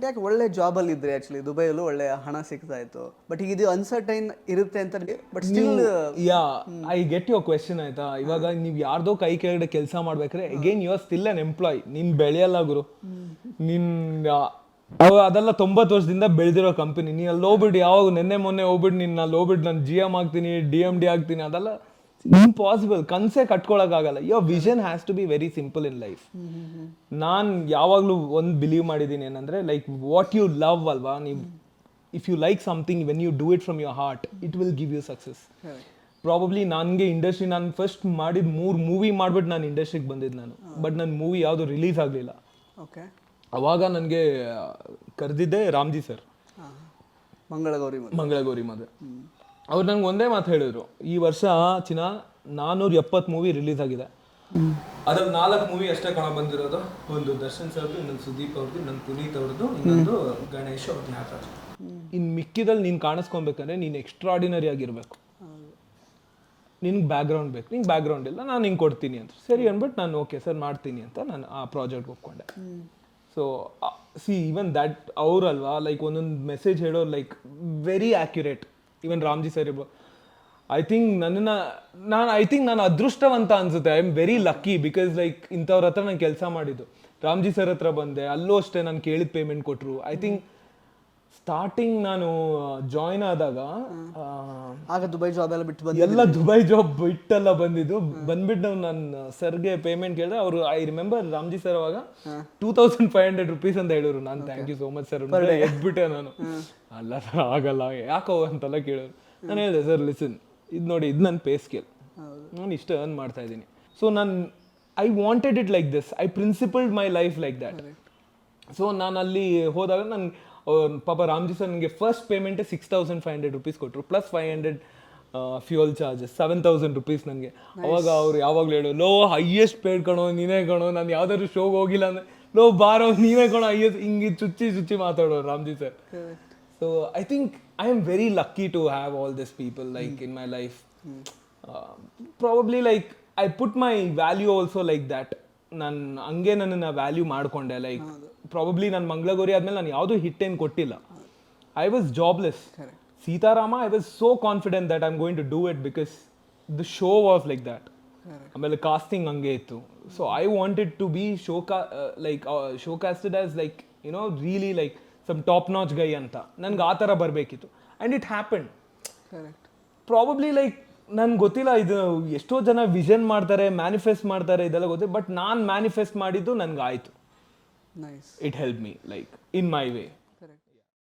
But ಯಾಕೆ ಒಳ್ಳೆ ಜಾಬಲ್ಲಿ ಇದ್ರೆ ಆ್ಯಕ್ಚುಲಿ ದುಬೈಯಲ್ಲೂ ಒಳ್ಳೆ ಹಣ ಸಿಗ್ತಾ ಇತ್ತು ಬಟ್ ಈಗ ಇದು ಅನ್ಸರ್ಟೈನ್ ಇರುತ್ತೆ ಅಂತ but still yeah I get your question ಆಯ್ತಾ? ಇವಾಗ ನೀವು ಯಾರ್ದೋ ಕೈ ಕೆಳಗಡೆ ಕೆಲಸ ಮಾಡ್ಬೇಕ್ರೆ again you are still unemployed ನಿನ್ ಬೆಳೆಯಲ್ಲ ಗುರು. ನಿನ್ ಅವ ಅದೆಲ್ಲ ತೊಂಬತ್ತು ವರ್ಷದಿಂದ ಬೆಳೆದಿರೋ ಕಂಪನಿ ನೀ ಅಲ್ಲಿ ಹೋಗ್ಬಿಟ್ಟು ಯಾವಾಗ ನೆನ್ನೆ ಮೊನ್ನೆ ಹೋಗ್ಬಿಟ್ಟು ನಿನ್ನ ಅಲ್ಲಿ ಹೋಗ್ಬಿಟ್ಟು ನಾನು ಜಿ ಎಂ ಆಗ್ತೀನಿ ಡಿ ಎಂ ಡಿ ಆಗ್ತೀನಿ ಅದೆಲ್ಲ ಇಂಪಾಸಿಬಲ್ ಕನ್ಸೇ ಕಟ್ಕೊಳಕ್ಕಾಗಲ್ಲ. Your vision has to be very simple in life ನಾನು ಯಾವಾಗಲೂ ಒಂದು ಬಿಲೀವ್ ಮಾಡಿದ್ದೀನಿ ಏನಂದ್ರೆ ಲೈಕ್ ವಾಟ್ ಯು ಲವ್ ಅಲ್ವಾ? ನೀವು if you like something when you do it from your heart it will give you success probably ನನಗೆ industry ನಾನು first ಮಾಡಿದ ಮೂರು ಮೂವಿ ಮಾಡ್ಬಿಟ್ಟು ನಾನು ಇಂಡಸ್ಟ್ರಿಗೆ ಬಂದಿದ್ದು ನಾನು. ಬಟ್ ನನ್ನ ಮೂವಿ ಯಾವುದು ರಿಲೀಸ್ ಆಗಲಿಲ್ಲ. ಓಕೆ ಅವಾಗ ನನಗೆ ಕರೆದಿದ್ದೆ ರಾಮ್ಜಿ ಸರ್. ಮಂಗಳಗೌರಿ ಮಂಗಳಗೌರಿ ಮದುವೆ ಅವ್ರು ನಂಗೆ ಒಂದೇ ಮಾತು ಹೇಳಿದ್ರು, ಈ ವರ್ಷ ಚಿನ್ನ ನಾನ್ನೂರ ಎಪ್ಪತ್ತು ಮೂವಿ ರಿಲೀಸ್ ಆಗಿದೆ. ಅದ್ರಲ್ಲಿ ನಾಲ್ಕು ಮೂವಿ ಅಷ್ಟೇ ಕಾಣ ಬಂದಿರೋದು. ಒಂದು ದರ್ಶನ್ ಸರ್ದು, ಇನ್ನೊಂದು ಸುದೀಪ್ ಅವ್ರದ್ದು ಇನ್ನೊಂದು ಪುನೀತ್ ಅವ್ರದ್ದು ಇನ್ನೊಂದು ಗಣೇಶ್ ಅವ್ರ ಯಾಕಾದ್ರು ಇನ್ನು ಮಿಕ್ಕಿದಲ್ಲಿ ನೀನು ಕಾಣಿಸ್ಕೊಬೇಕಂದ್ರೆ ನೀನು ಎಕ್ಸ್ಟ್ರಾಡಿನರಿ ಆಗಿರಬೇಕು. ನಿನ್ಗೆ ಬ್ಯಾಕ್ಗ್ರೌಂಡ್ ಬೇಕು. ನಿಂಗೆ ಬ್ಯಾಕ್ಗ್ರೌಂಡ್ ಇಲ್ಲ, ನಾನು ಹಿಂಗೆ ಕೊಡ್ತೀನಿ ಅಂತ. ಸರಿ ಅಂದ್ಬಿಟ್ಟು ನಾನು ಓಕೆ ಸರ್ ಮಾಡ್ತೀನಿ ಅಂತ ನಾನು ಆ ಪ್ರಾಜೆಕ್ಟ್ ಒಪ್ಕೊಂಡೆ. ಸೊ ಸಿ ಈವನ್ ದ್ಯಾಟ್ ಅವರಲ್ವಾ ಲೈಕ್ ಒಂದೊಂದು ಮೆಸೇಜ್ ಹೇಳೋರು like very accurate even Ramji sir ಇರ್ಬೋದು ಐ ಥಿಂಕ್ ನನ್ನ ನಾನು ಐ ಥಿಂಕ್ ನಾನು ಅದೃಷ್ಟವಂತ ಅನ್ಸುತ್ತೆ. I am very lucky because like ಇಂಥವ್ರ ಹತ್ರ ನಾನು ಕೆಲಸ ಮಾಡಿದ್ದು. ರಾಮ್ಜಿ ಸರ್ ಹತ್ರ ಬಂದೆ. ಅಲ್ಲೂ ಅಷ್ಟೇ ನಾನು ಕೇಳಿದ ಪೇಮೆಂಟ್ ಕೊಟ್ಟರು ಐ ಥಿಂಕ್ ಸ್ಟಾರ್ಟಿಂಗ್ ನಾನು ಜಾಯ್ನ್ ಆದಾಗ ಆಗ ದುಬೈ ಜಾಬ್ ಎಲ್ಲ ಬಿಟ್ಟು ಬಂದು ಎಲ್ಲ ದುಬೈ ಜಾಬ್ ಬಿಟ್ಟೆಲ್ಲ ಬಂದಿದ್ದು. ಬಂದ್ಬಿಟ್ಟು ನನ್ನ ಸರ್ಗೆ ಪೇಮೆಂಟ್ ಕೇಳಿದ್ರೆ ಅವರು ಐ ರಿಮೆಂಬರ್ ರಾಮ್ಜಿ ಸರ್ ಅವಾಗ two thousand five hundred rupees ಅಂತ ಹೇಳಿದ್ರು ನಾನು. Thank you so much sir ಎದ್ಬಿಟ್ಟೆ ನಾನು. ಅಲ್ಲ ಸರ್ ಆಗಲ್ಲ. ಯಾಕೋ ಅಂತೆಲ್ಲ ಕೇಳೋರು ನಾನು ಹೇಳಿದೆ ಸರ್ ಲಿಸನ್ ಇದು ನೋಡಿ ಇದು ನನ್ನ ಪೇ ಸ್ಕೇಲ್ ನಾನು ಇಷ್ಟು ಅರ್ನ್ ಮಾಡ್ತಾ ಇದ್ದೀನಿ. ಸೊ ನಾನು I wanted it like this I principled my life like that so ನಾನು ಅಲ್ಲಿ ಹೋದಾಗ ನಾನು ಪಾಪ ರಾಮ್ಜಿ ಸರ್ ನನಗೆ first ಪೇಮೆಂಟೇ six thousand five hundred rupees ಕೊಟ್ಟರು plus five hundred fuel charges seven thousand rupees ನನಗೆ ಅವಾಗ ಅವ್ರು ಯಾವಾಗಲೂ ಹೇಳೋ ಲೋ ಹೈಯೆಸ್ಟ್ ಪೇಡ್ ಕಣೋ ನೀನೇ ಕಣೋ ನಾನು ಯಾವ್ದಾದ್ರು ಶೋಗೆ ಹೋಗಿಲ್ಲ ಅಂದರೆ ಲೋ ಬಾರೋ ನೀನೇ ಕಣೋ ಹೈಯೆಸ್ಟ್ ಹಿಂಗೆ ಚುಚ್ಚಿ ಚುಚ್ಚಿ ಮಾತಾಡೋರು Ramji sir so I think I am very lucky to have all this people like in my life probably like I put my value also like that ನಾನು ಹಂಗೆ ನನ್ನನ್ನು ವ್ಯಾಲ್ಯೂ ಮಾಡಿಕೊಂಡೆ ಲೈಕ್ ಪ್ರಾಬಬ್ಲಿ ನಾನು ಮಂಗಳಗೌರಿ ಆದಮೇಲೆ ನಾನು ಯಾವುದೂ ಹಿಟ್ ಏನು ಕೊಟ್ಟಿಲ್ಲ. I was jobless Seetharama I was so confident that I am going to do it because the show was like that ಆಮೇಲೆ ಕಾಸ್ಟಿಂಗ್ ಹಂಗೆ ಇತ್ತು. So I wanted to be show ಕಾ like show casted as like you know really like some top notch guy ಅಂತ. ನನ್ಗೆ ಆ ಥರ ಬರಬೇಕಿತ್ತು. And it happen probably like ನನ್ಗೆ ಗೊತ್ತಿಲ್ಲ ಇದು ಎಷ್ಟೋ ಜನ ವಿಷನ್ ಮಾಡ್ತಾರೆ ಮ್ಯಾನಿಫೆಸ್ಟ್ ಮಾಡ್ತಾರೆ ಇದೆಲ್ಲ ಗೊತ್ತಿಲ್ಲ ಬಟ್ ನಾನು ಮ್ಯಾನಿಫೆಸ್ಟ್ ಮಾಡಿದ್ದು ನನ್ಗೆ ಆಯಿತು. Nice it help me like in my way